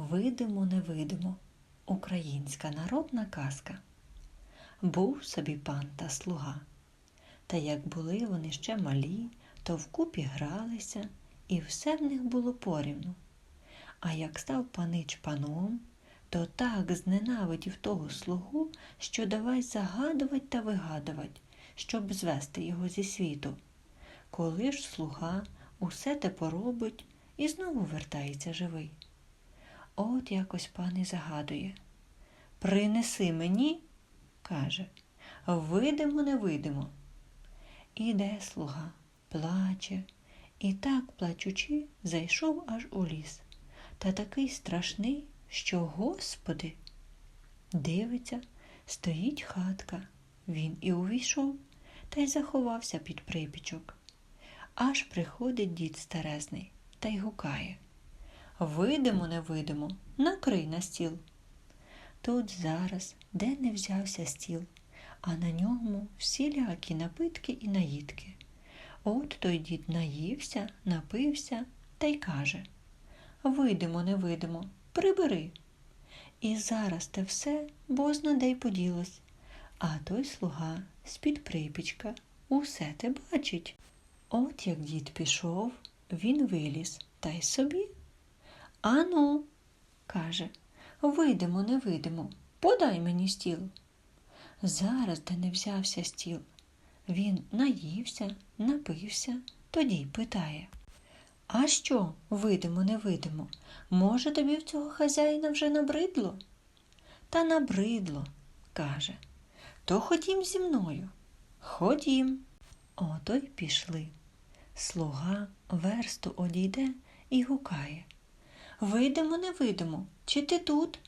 Видимо, невидимо. Українська народна казка. Був собі пан та слуга. Та як були вони ще малі, то вкупі гралися, і все в них було порівну. А як став панич паном, то так зненавидів того слугу, що давай загадувать та вигадувать, щоб звести його зі світу. Коли ж слуга усе те поробить і знову вертається живий. От якось пан і загадує. Принеси мені, каже, видимо, не видимо. Іде слуга, плаче, і так, плачучи, зайшов аж у ліс. Та такий страшний, що, господи, дивиться, стоїть хатка. Він і увійшов та й заховався під припічок. Аж приходить дід старезний та й гукає. Видимо, не видимо, накрий на стіл. Тут зараз де не взявся стіл, а на ньому всілякі напитки і наїдки. От той дід наївся, напився та й каже Видимо, не видимо, прибери. І зараз те все бозна де й поділось, а той слуга з-під припічка усе те бачить. От як дід пішов, він виліз та й собі. Ану, каже, видимо, не видимо, подай мені стіл. Зараз, де не взявся стіл, він наївся, напився, тоді питає. А що, видимо, не видимо, може тобі в цього хазяїна вже набридло? Та набридло, каже. То ходім зі мною. Ходім. Ото й пішли. Слуга версту одійде і гукає. Видимо, не видимо, чи ти тут?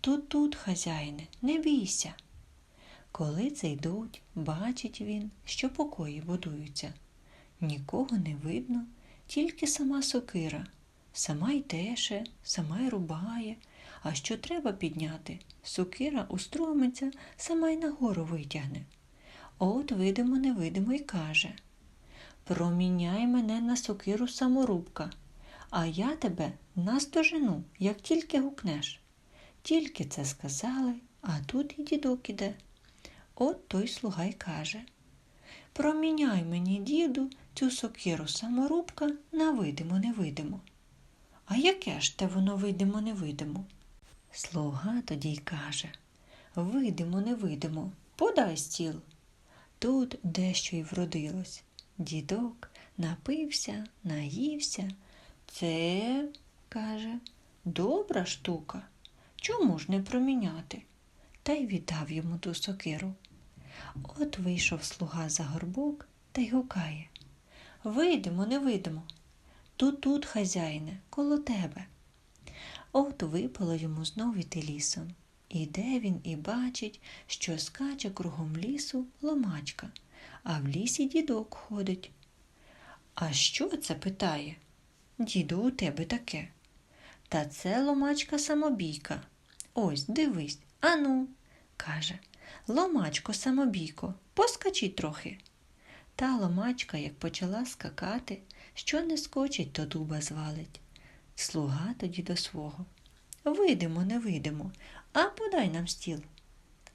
Тут, тут, хазяїне, не бійся. Коли це йдуть, бачить він, що покої будуються. Нікого не видно, тільки сама сокира. Сама й теше, сама й рубає, а що треба підняти, сокира устромиться, сама й нагору витягне. От видимо, невидимо й каже Проміняй мене на сокиру саморубка, а я тебе наздожену, як тільки гукнеш. Тільки це сказали, а тут і дідок іде. От той слуга й каже Проміняй мені, діду, цю сокиру саморубка на видимо невидимо. А яке ж те воно видимо невидимо? Слуга тоді й каже Видимо, невидимо, подай стіл. Тут дещо й вродилось. Дідок напився, наївся. Це, каже, добра штука. Чому ж не проміняти? Та й віддав йому ту сокиру. От вийшов слуга за горбок та й гукає Вийдемо, не вийдемо. Тут тут, хазяїне, коло тебе. От випало йому знов іти лісом. Іде він і бачить, що скаче кругом лісу ломачка, а в лісі дідок ходить. А що це питає? Діду, у тебе таке. Та це ломачка самобійка. Ось, дивись, ану, каже, ломачко самобійко, поскачи трохи. Та ломачка, як почала скакати, що не скочить, то дуба звалить. Слуга тоді до свого. Вийдемо, не вийдемо, а подай нам стіл.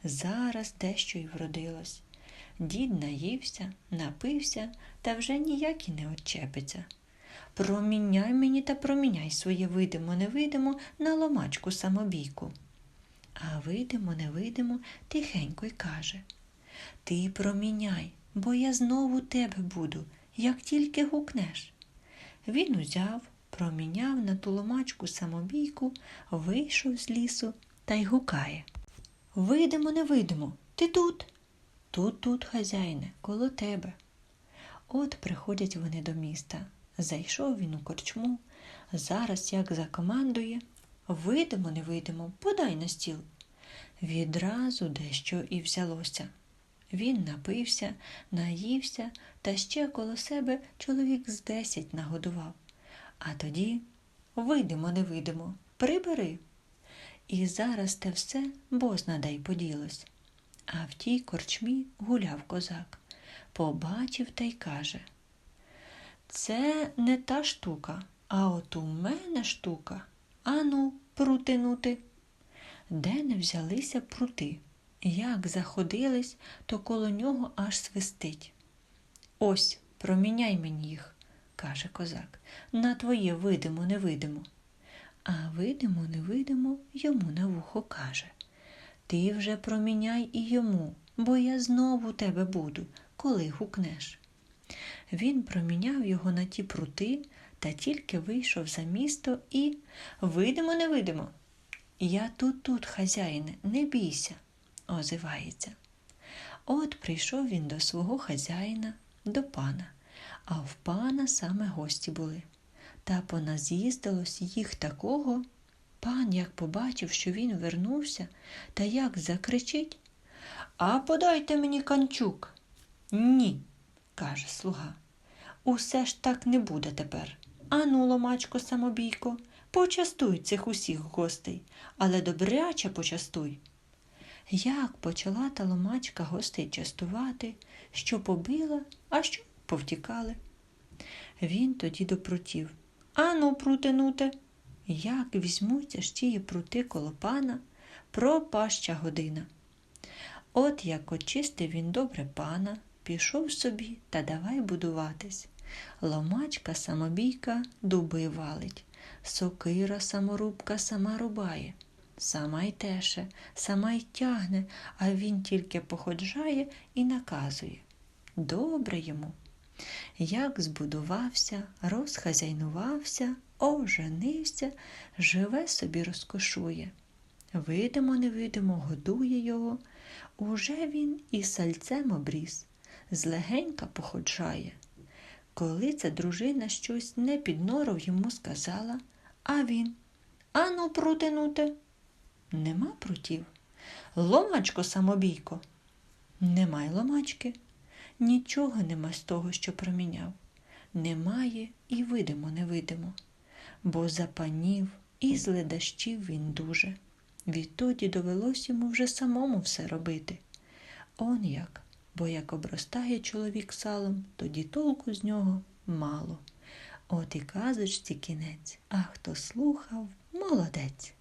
Зараз дещо й вродилось. Дід наївся, напився та вже ніяк і не отчепиться. Проміняй мені та проміняй своє видимо, не видимо на ломачку самобійку. А видимо, не видимо, тихенько й каже Ти проміняй, бо я знову тебе буду, як тільки гукнеш. Він узяв, проміняв на ту ломачку самобійку, вийшов з лісу та й гукає. Видимо, не видимо, ти тут? Тут, тут, хазяїне, коло тебе. От приходять вони до міста. Зайшов він у корчму, зараз як закомандує, видимо, не видимо, подай на стіл. Відразу дещо і взялося. Він напився, наївся та ще коло себе чоловік з десять нагодував. А тоді видимо, не видимо, прибери. І зараз те все бозна дай поділось. А в тій корчмі гуляв козак, побачив та й каже Це не та штука, а от у мене штука. Ану, прутинути. Де не взялися прути? Як заходились, то коло нього аж свистить. Ось, проміняй мені їх, каже козак, на твоє видимо, невидимо. А видимо, невидимо йому на вухо каже. Ти вже проміняй і йому, бо я знову тебе буду, коли гукнеш. Він проміняв його на ті прути та тільки вийшов за місто і видимо, невидимо. Я тут тут, хазяїне, не бійся, озивається. От прийшов він до свого хазяїна, до пана, а в пана саме гості були. Та поназ'їздилось їх такого. Пан, як побачив, що він вернувся, та як закричить А подайте мені канчук. Ні, каже слуга. Усе ж так не буде тепер. Ану, ломачко, самобійко, почастуй цих усіх гостей, але добряче почастуй. Як почала та ломачка гостей частувати, що побила, а що повтікали. Він тоді допротів. Ану, прутинуте. Як візьмуться ж тії прути коло пана, пропаща година. От як очистив він добре пана, пішов собі та давай будуватись. Ломачка самобійка дуби валить, сокира саморубка сама рубає, сама й теше, сама й тягне, а він тільки походжає і наказує. Добре йому. Як збудувався, розхазяйнувався, оженився, живе собі розкошує. Видимо, невидимо, годує його. Уже він і сальцем обріз, злегенька походжає. Коли ця дружина щось не під норов йому сказала, а він Ану, прутинуте. Нема прутів. Ломачко самобійко. Немає ломачки. Нічого нема з того, що проміняв. Немає і видимо, невидимо. Бо запанів і зледащів він дуже. Відтоді довелось йому вже самому все робити. Он як, бо як обростає чоловік салом, тоді толку з нього мало. От і казочці кінець, а хто слухав, молодець.